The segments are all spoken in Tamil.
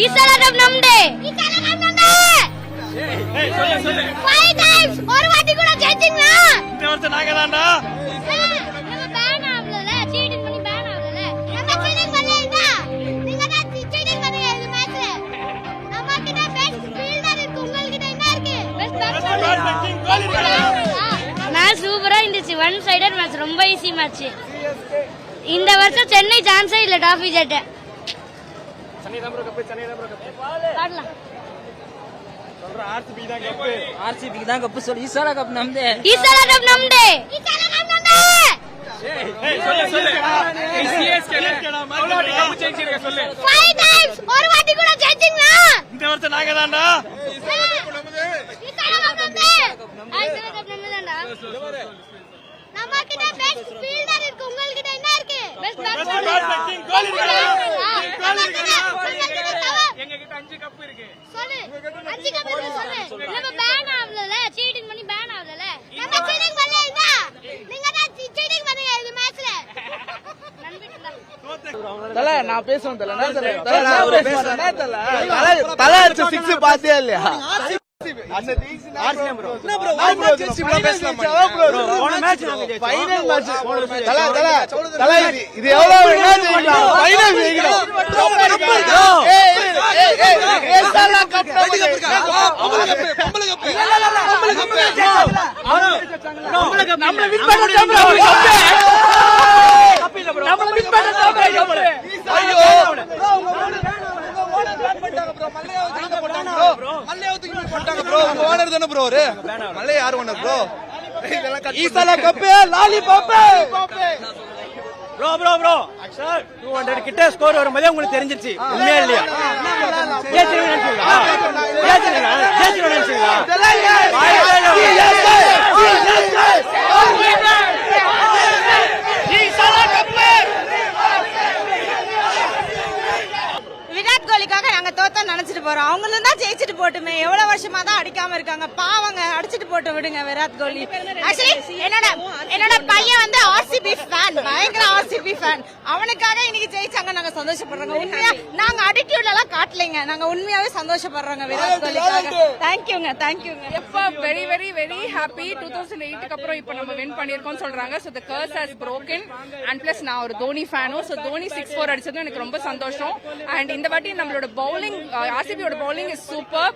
ஈசாலம் நம்டே ஃபைவ் டைம்ஸ் ஒரு வாட்டி கூட ஜெயிச்சிங்களா? இந்த வருஷம் நாங்க தான்டா நம்ம பேன் ஆகல சீட்டிங் பண்ணி பேன் ஆகல நம்ம சீட்டிங் பண்ணல நீங்க தான் சீட்டிங் பண்ணீங்க இந்த மேட்ச்ல நம்ம கிட்ட பெஸ்ட் ஃபீல்டர் இருக்கு. உங்ககிட்ட என்ன இருக்கு? பெஸ்ட் மேட்ச் சூப்பரா இருந்துச்சு. ஒன் சைடட் மேட்ச் ரொம்ப ஈஸி மேட்ச் இந்த வருஷம் சென்னை சான்ஸே இல்ல டாஃபி ஜெட் ஆர்சிபி தான் கப்பு ஆர்சிபிக்கு தான் கப்பு சொல்லு. ஈசாலா கப் நம்தே ஈசாலா கப் நம்டே ஈசாலா கப் நம்டே சொல்லு சொல்லு. சிஎஸ்கே கப்பு ஜெயிச்சிருக்க சொல்லு. ஃபைவ் டைம்ஸ் ஒரு வாட்டி கூட ஜெயிச்சிங்களா இந்த வருஷம் நாங்க தான்டா. ஈசாலா கப் நம்டே ஈசாலா கப் நம்டேடா நம்ம கிட்ட பெஸ்ட் ஃபீல்டர் இருக்கு உங்ககிட்ட என்ன இருக்கு பெஸ்ட் King கோலி இருக்காரா? நம்ம கிட்ட எங்க கிட்ட அஞ்சு கப்பு இருக்கு. சொல்லு. அஞ்சு கப் இருக்கு சொல்லு. நம்ம பேன் ஆகல சீட்டிங் பண்ணி பேன் ஆகல நம்ம சீட்டிங் பண்ணல இந்த நீங்க தான் சீட்டிங் பண்ணீங்க இந்த மேட்ச்ல நம்பிட்டா தல நான் தல. என்ன தல தல. நான் என்ன தல. தல அடிச்ச சிக்ஸ் பாத்தியா இல்லையா? இது எவ்வளவு வேணா ஜெயிக்கலாம் ஃபைனல் ஜெயிக்கணும் நம்மள கப் நம்மள கப் நம்மள வின் பண்ண நம்மள வின் பண்ண ஐயோ ஈசாலா கப்பு லாலி பாப்பே bro bro bro sir two hundred கிட்ட ஸ்கோர் வரும்போதே உங்களுக்கு தெரிஞ்சிருச்சு. உண்மையா இல்லையா? நாங்க தோத்தா நினைச்சிட்டு போறோம். அவங்களும் தான் ஜெயிச்சிட்டு போட்டுமே. எவ்வளவு வருஷமா தான் அடிக்காம இருக்காங்க. பாவங்க அடிச்சிட்டு போட்டு விடுங்க விராட் கோலி. ஆக்சுவலி என்னோட என்னோட பையன் வந்து ஆர்சிபி ஃபேன் பயங்கர ஆர்சிபி ஃபேன் அவனுக்காக இன்னைக்கு ஜெயிச்சாங்க. நாங்க சந்தோஷப்படுறோங்க. உண்மையா நாங்க அடிட்டியூட் எல்லாம் காட்டலைங்க. நாங்க உண்மையாவே சந்தோஷப்படுறோங்க விராட் கோலிக்காக. தேங்க்யூங்க தேங்க்யூங்க எப்ப very very very happy two thousand எயிட்டுக்கு அப்புறம் இப்போ நம்ம வின் பண்ணியிருக்கோம்னு சொல்றாங்க. So the curse has broken and plus நான் ஒரு தோனி ஃபேனும் ஸோ தோனி சிக்ஸ் ஃபோர் அடிச்சதும் எனக்கு ரொம்ப சந்தோஷம். அண்ட் இந்த வாட்டி நம்மளோட பவுலிங் ஆர்சிபியோட பவுலிங் இஸ் சூப்பர்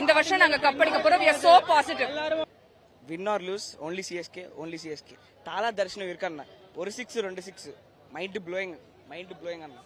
இந்த வருஷம் நாங்கள் கப் அடிக்க போகிறோம் we so positive win or lose only CSK only CSK Thala தர்ஷனம் இருக்காண்ணா ஒரு சிக்ஸ் ரெண்டு six mind blowing mind blowing அண்ணா.